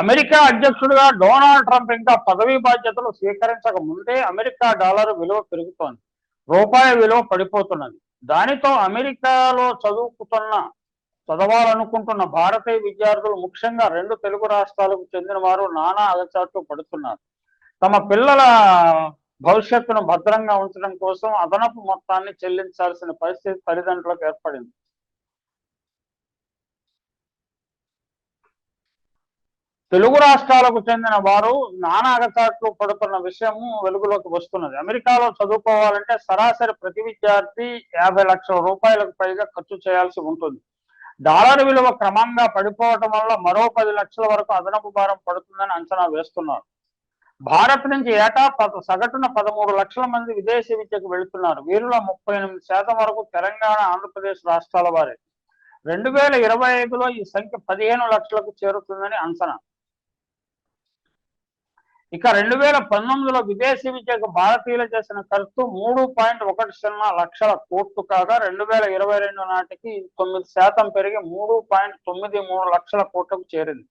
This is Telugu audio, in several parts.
అమెరికా అధ్యక్షుడిగా డొనాల్డ్ ట్రంప్ ఇంకా పదవీ బాధ్యతలు స్వీకరించక ముందే అమెరికా డాలర్ విలువ పెరుగుతోంది. రూపాయి విలువ పడిపోతున్నది. దానితో అమెరికాలో చదువుకుతున్న చదవాలనుకుంటున్న భారతీయ విద్యార్థులు ముఖ్యంగా రెండు తెలుగు రాష్ట్రాలకు చెందిన వారు నానా అగచాట్లు పడుతున్నారు. తమ పిల్లల భవిష్యత్తును భద్రంగా ఉంచడం కోసం అదనపు మొత్తాన్ని చెల్లించాల్సిన పరిస్థితి తల్లిదండ్రులకు ఏర్పడింది. తెలుగు రాష్ట్రాలకు చెందిన వారు నానా అగచాట్లు పడుతున్న విషయము వెలుగులోకి వస్తున్నది. అమెరికాలో చదువుకోవాలంటే సరాసరి ప్రతి విద్యార్థి యాభై లక్షల రూపాయలకు పైగా ఖర్చు చేయాల్సి ఉంటుంది. డాలర్ విలువ క్రమంగా పడిపోవటం వల్ల మరో పది లక్షల వరకు అదనపు భారం పడుతుందని అంచనా వేస్తున్నారు. భారత్ నుంచి ఏటా పద సగటున పదమూడు లక్షల మంది విదేశీ విద్యకు వెళుతున్నారు. వీరిలో ముప్పై ఎనిమిది శాతం వరకు తెలంగాణ ఆంధ్రప్రదేశ్ రాష్ట్రాల వారే. రెండు వేల ఇరవై ఐదులో ఈ సంఖ్య పదిహేను లక్షలకు చేరుతుందని అంచనా. ఇక రెండు వేల పంతొమ్మిదిలో విదేశీ విద్యకు భారతీయులు చేసిన ఖర్చు మూడు పాయింట్ ఒకటి సున్నా లక్షల కోట్లు కాగా రెండు వేల ఇరవై రెండు నాటికి తొమ్మిది శాతం పెరిగి మూడు పాయింట్ తొమ్మిది మూడు లక్షల కోట్లకు చేరింది.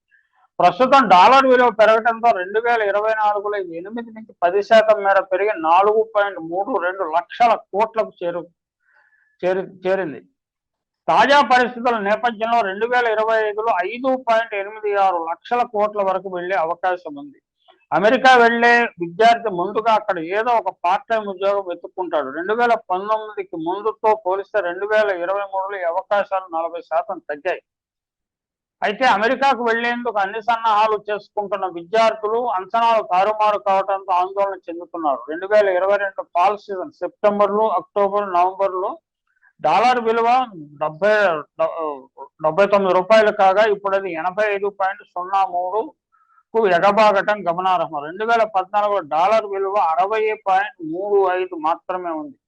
ప్రస్తుతం డాలర్ విలువ పెరగడంతో రెండు వేల ఇరవై నాలుగులో ఇది ఎనిమిది నుంచి పది శాతం మేర పెరిగి నాలుగు పాయింట్ మూడు రెండు లక్షల కోట్లకు చేరు చేరి చేరింది. తాజా పరిస్థితుల నేపథ్యంలో రెండు వేల ఇరవై ఐదులో ఐదు పాయింట్ ఎనిమిది ఆరు లక్షల కోట్ల వరకు వెళ్ళే అవకాశం ఉంది. అమెరికా వెళ్ళే విద్యార్థి ముందుగా అక్కడ ఏదో ఒక పార్ట్ టైం ఉద్యోగం వెతుక్కుంటాడు. రెండు వేల పంతొమ్మిదికి ముందుతో పోలిస్తే రెండు వేల ఇరవై మూడులో అవకాశాలు నలభై శాతం తగ్గాయి. అయితే అమెరికాకు వెళ్ళేందుకు అన్ని సన్నాహాలు చేసుకుంటున్న విద్యార్థులు అంచనాలు తారుమారు కావడంతో ఆందోళన చెందుతున్నారు. రెండు వేల ఇరవై రెండు ఫాల్ సీజన్ సెప్టెంబర్లో అక్టోబర్ నవంబర్లో డాలర్ విలువ డెబ్బై డెబ్బై తొమ్మిది రూపాయలు కాగా ఇప్పుడు అది ఎనభై ఐదు పాయింట్ సున్నా మూడు కు ఎగబాగటం గమనార్హం. రెండు వేల పద్నాలుగులో డాలర్ విలువ అరవై పాయింట్ మూడు ఐదు మాత్రమే ఉంది.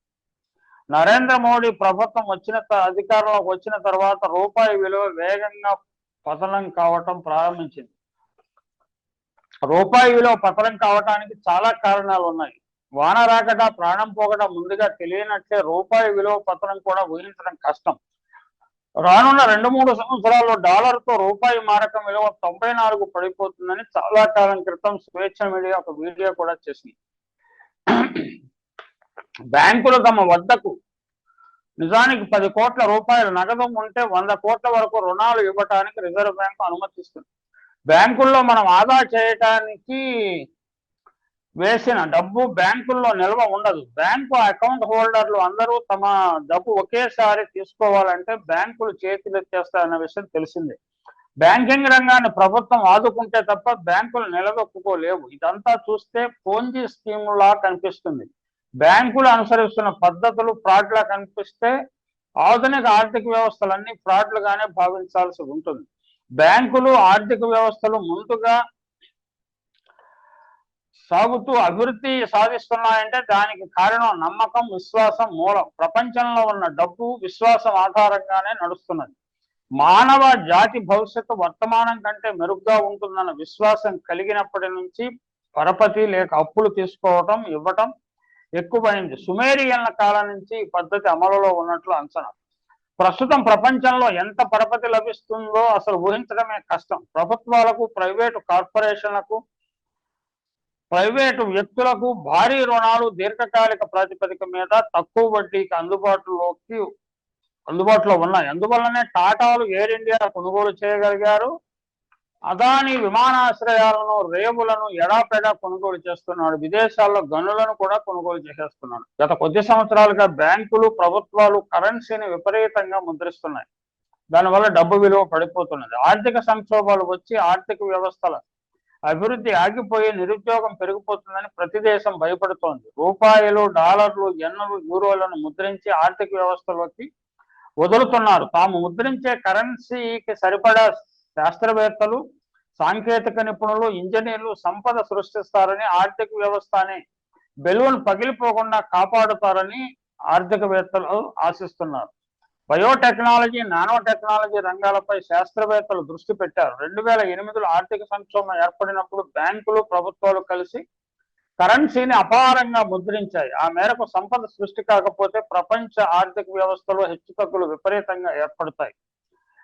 నరేంద్ర మోడీ ప్రభుత్వం వచ్చిన త- అధికారంలోకి వచ్చిన తర్వాత రూపాయి విలువ వేగంగా పతనం కావటం ప్రారంభించింది. రూపాయి విలువ పతనం కావటానికి చాలా కారణాలు ఉన్నాయి. వాన రాకట ప్రాణం పోగట ముందుగా తెలియనట్లే రూపాయి విలువ పతనం కూడా ఊహించడం కష్టం. రానున్న రెండు మూడు సంవత్సరాల్లో డాలర్తో రూపాయి మారకం విలువ తొంభై నాలుగు పడిపోతుందని చాలా కాలం క్రితం స్వేచ్ఛ మీడియా ఒక వీడియో కూడా చేసింది. బ్యాంకులు తమ వద్దకు నిజానికి పది కోట్ల రూపాయల నగదు ఉంటే వంద కోట్ల వరకు రుణాలు ఇవ్వటానికి రిజర్వ్ బ్యాంకు అనుమతిస్తుంది. బ్యాంకుల్లో మనం ఆదా చేయటానికి వేసిన డబ్బు బ్యాంకుల్లో నిల్వ ఉండదు. బ్యాంకు అకౌంట్ హోల్డర్లు అందరూ తమ డబ్బు ఒకేసారి తీసుకోవాలంటే బ్యాంకులు చేతులెత్తేస్తాయన్న విషయం తెలిసిందే. బ్యాంకింగ్ రంగాన్ని ప్రభుత్వం ఆదుకుంటే తప్ప బ్యాంకులు నిలదొక్కుకోలేవు. ఇదంతా చూస్తే పోంజీ స్కీములా కనిపిస్తుంది. బ్యాంకులు అనుసరిస్తున్న పద్ధతులు ఫ్రాడ్లా కనిపిస్తే ఆధునిక ఆర్థిక వ్యవస్థలన్నీ ఫ్రాడ్లుగానే భావించాల్సి ఉంటుంది. బ్యాంకులు ఆర్థిక వ్యవస్థలు ముందుగా సాగుతూ అభివృద్ధి సాధిస్తున్నాయంటే దానికి కారణం నమ్మకం విశ్వాసం మూలం. ప్రపంచంలో ఉన్న డబ్బు విశ్వాసం ఆధారంగానే నడుస్తున్నది. మానవ జాతి భవిష్యత్తు వర్తమానం కంటే మెరుగ్గా ఉంటుందన్న విశ్వాసం కలిగినప్పటి నుంచి పరపతి లేక అప్పులు తీసుకోవటం ఇవ్వటం ఎక్కువైంది. సుమేరియన్ల కాలం నుంచి ఈ పద్ధతి అమలులో ఉన్నట్లు అంచనా. ప్రస్తుతం ప్రపంచంలో ఎంత పరపతి లభిస్తుందో అసలు ఊహించడమే కష్టం. ప్రభుత్వాలకు ప్రైవేటు కార్పొరేషన్లకు ప్రైవేటు వ్యక్తులకు భారీ రుణాలు దీర్ఘకాలిక ప్రాతిపదిక మీద తక్కువ వడ్డీకి అందుబాటులోకి అందుబాటులో ఉన్నాయి. అందువల్లనే టాటాలు ఎయిర్ ఇండియా కొనుగోలు చేయగలిగారు. అదాని విమానాశ్రయాలను రేవులను ఎడాపెడా కొనుగోలు చేస్తున్నాడు. విదేశాల్లో గనులను కూడా కొనుగోలు చేసేస్తున్నాడు. గత కొద్ది సంవత్సరాలుగా బ్యాంకులు ప్రభుత్వాలు కరెన్సీని విపరీతంగా ముద్రిస్తున్నాయి. దానివల్ల డబ్బు విలువ పడిపోతున్నది. ఆర్థిక సంక్షోభాలు వచ్చి ఆర్థిక వ్యవస్థల అభివృద్ధి ఆగిపోయి నిరుద్యోగం పెరిగిపోతుందని ప్రతి దేశం భయపడుతోంది. రూపాయలు డాలర్లు ఎన్నలు యూరోలను ముద్రించి ఆర్థిక వ్యవస్థలోకి వదులుతున్నారు. తాము ముద్రించే కరెన్సీకి సరిపడా శాస్త్రవేత్తలు సాంకేతిక నిపుణులు ఇంజనీర్లు సంపద సృష్టిస్తారని ఆర్థిక వ్యవస్థని బెలూన్ పగిలిపోకుండా కాపాడుతారని ఆర్థికవేత్తలు ఆశిస్తున్నారు. బయోటెక్నాలజీ నానో టెక్నాలజీ రంగాలపై శాస్త్రవేత్తలు దృష్టి పెట్టారు. రెండు వేల ఎనిమిదిలో ఆర్థిక సంక్షోభం ఏర్పడినప్పుడు బ్యాంకులు ప్రభుత్వాలు కలిసి కరెన్సీని అపారంగా ముద్రించాయి. ఆ మేరకు సంపద సృష్టి కాకపోతే ప్రపంచ ఆర్థిక వ్యవస్థలో హెచ్చుతగ్గులు విపరీతంగా ఏర్పడతాయి.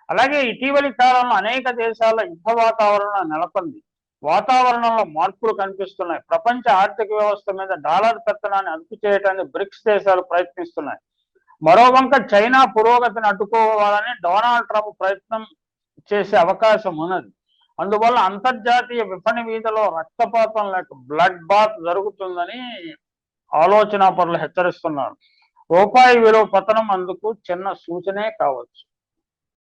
అలాగే ఇటీవలి కాలంలో అనేక దేశాల్లో యుద్ధ వాతావరణం నెలకొంది. వాతావరణంలో మార్పులు కనిపిస్తున్నాయి. ప్రపంచ ఆర్థిక వ్యవస్థ మీద డాలర్ పెత్తనాన్ని అదుపు చేయడానికి బ్రిక్స్ దేశాలు ప్రయత్నిస్తున్నాయి. మరోవంక చైనా పురోగతిని అడ్డుకోవాలని డొనాల్డ్ ట్రంప్ ప్రయత్నం చేసే అవకాశం ఉన్నది. అందువల్ల అంతర్జాతీయ విపణి వీధిలో రక్తపాతం లేక బ్లడ్ బాత్ జరుగుతుందని ఆలోచన పరులు హెచ్చరిస్తున్నారు. రూపాయి విలువ పతనం అందుకు చిన్న సూచనే కావచ్చు.